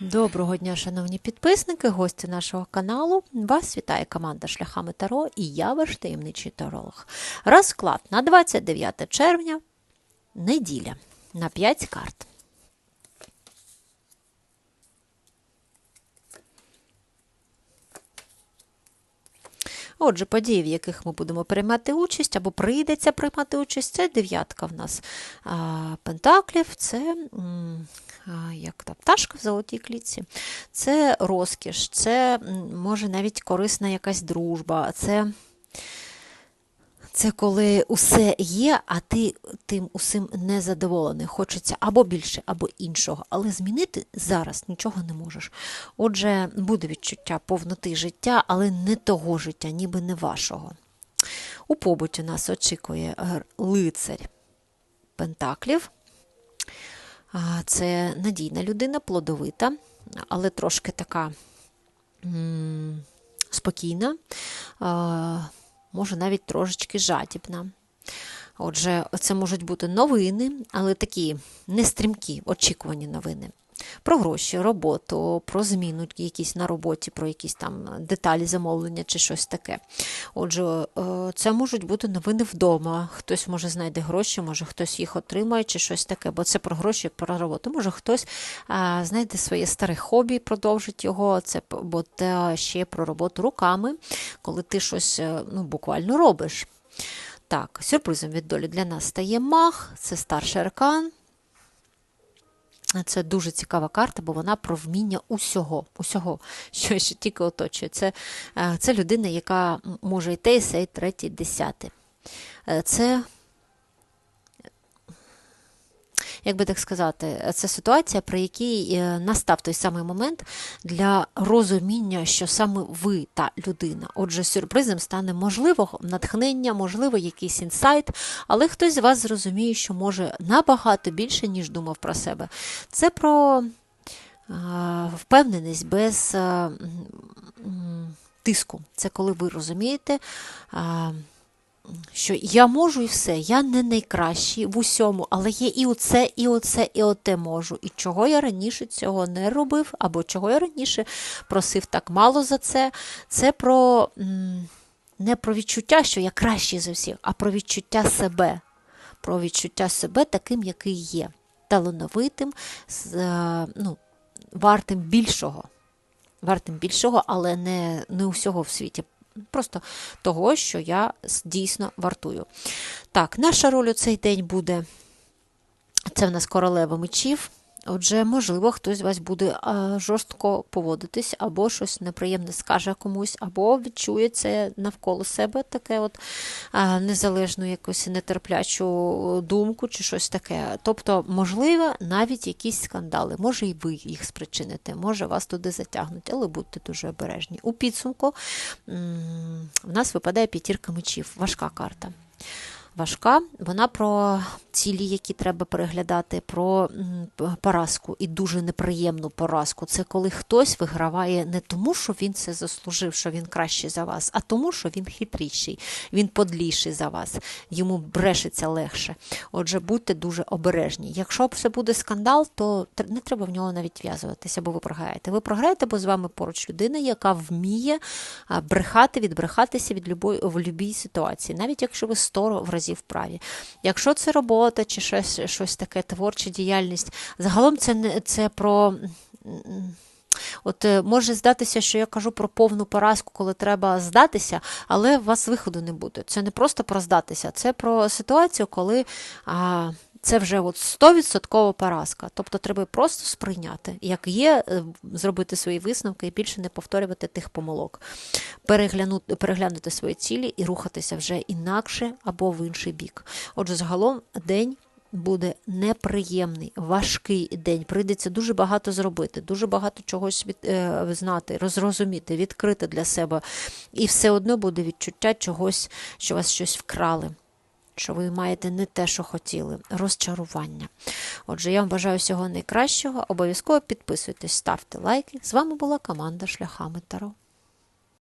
Доброго дня, шановні підписники, гості нашого каналу. Вас вітає команда Шляхами Таро і я ваш таємничий таролог. Розклад на 29 червня, неділя на 5 карт. Отже, події, в яких ми будемо приймати участь, або прийдеться приймати участь, це дев'ятка в нас а, пентаклів, це як та пташка в золотій клітці, це розкіш, це може навіть корисна якась дружба. це... Це коли усе є, а ти тим усім не задоволений. Хочеться або більше, або іншого. Але змінити зараз нічого не можеш. Отже, буде відчуття повноти життя, але не того життя, ніби не вашого. У побуті нас очікує е, лицарь Пентаклів. Це надійна людина, плодовита, але трошки така спокійна. Може навіть трошечки жадібна. Отже, це можуть бути новини, але такі нестрімкі, очікувані новини. Про гроші, роботу, про зміну якісь на роботі, про якісь там деталі замовлення чи щось таке. Отже, е, це можуть бути новини вдома. Хтось може знайде гроші, може хтось їх отримає, чи щось таке, бо це про гроші, про роботу. Може хтось знайде своє старе хобі, продовжить його. Це бо це ще про роботу руками, коли ти щось е, ну, буквально робиш. Так, сюрпризом від долі для нас стає мах, це старший аркан. Це дуже цікава карта, бо вона про вміння усього, усього, що ще тільки оточує. Це е, це людина, яка може йти сей третій, десятий. Е, це як би так сказати, це ситуація, при якій е, настав той самий момент для розуміння, що саме ви та людина. Отже, сюрпризом стане можливо натхнення, можливо, якийсь інсайт, але хтось з вас зрозуміє, що може набагато більше, ніж думав про себе. Це про впевненість без тиску. Це коли ви розумієте що я можу і все, я не найкращий в усьому, але є і оце, і оце, і оте можу. І чого я раніше цього не робив, або чого я раніше просив так мало за це. Це про не про відчуття, що я кращий за всіх, а про відчуття себе, про відчуття себе таким, який є, талановитим, е, ну, вартим більшого. Вартим більшого, але не не усього в світі. Просто того, що я дійсно вартую. Так, наша роль у цей день буде: це в нас королева мечів. Отже, можливо, хтось з вас буде жорстко поводитись, або щось неприємне скаже комусь, або відчує це навколо себе таке от незалежну якусь нетерплячу думку чи щось таке. Тобто, можливо, навіть якісь скандали, може і ви їх спричините, може вас туди затягнуть, але будьте дуже обережні. У підсумку в нас випадає п'ятірка мечів, важка карта важка. Вона про цілі, які треба переглядати, про поразку і дуже неприємну поразку. Це коли хтось виграває не тому, що він це заслужив, що він кращий за вас, а тому, що він хитріший, він подліший за вас, йому брешеться легше. Отже, будьте дуже обережні. Якщо це буде скандал, то не треба в нього навіть в'язуватися, бо ви програєте. Ви програєте, бо з вами поруч людина, яка вміє брехати, відбрехатися від любої в будь-якій ситуації, навіть якщо ви 100 разів разів вправі. Якщо це робота чи щось щось таке, творча діяльність, загалом це це про. От е, може здатися, що я кажу про повну поразку, коли треба здатися, але у вас виходу не буде. Це не просто про здатися, це про ситуацію, коли а, це вже от 100% поразка. Тобто треба просто сприйняти, як є, е, зробити свої висновки і більше не повторювати тих помилок, переглянути, переглянути свої цілі і рухатися вже інакше або в інший бік. Отже, загалом день. Буде неприємний, важкий день. Прийдеться дуже багато зробити, дуже багато чогось від, е, знати, розрозуміти, відкрити для себе. І все одно буде відчуття чогось, що вас щось вкрали що ви маєте не те, що хотіли, розчарування. Отже, я вам бажаю всього найкращого. Обов'язково підписуйтесь, ставте лайки. З вами була команда Шляхами Таро.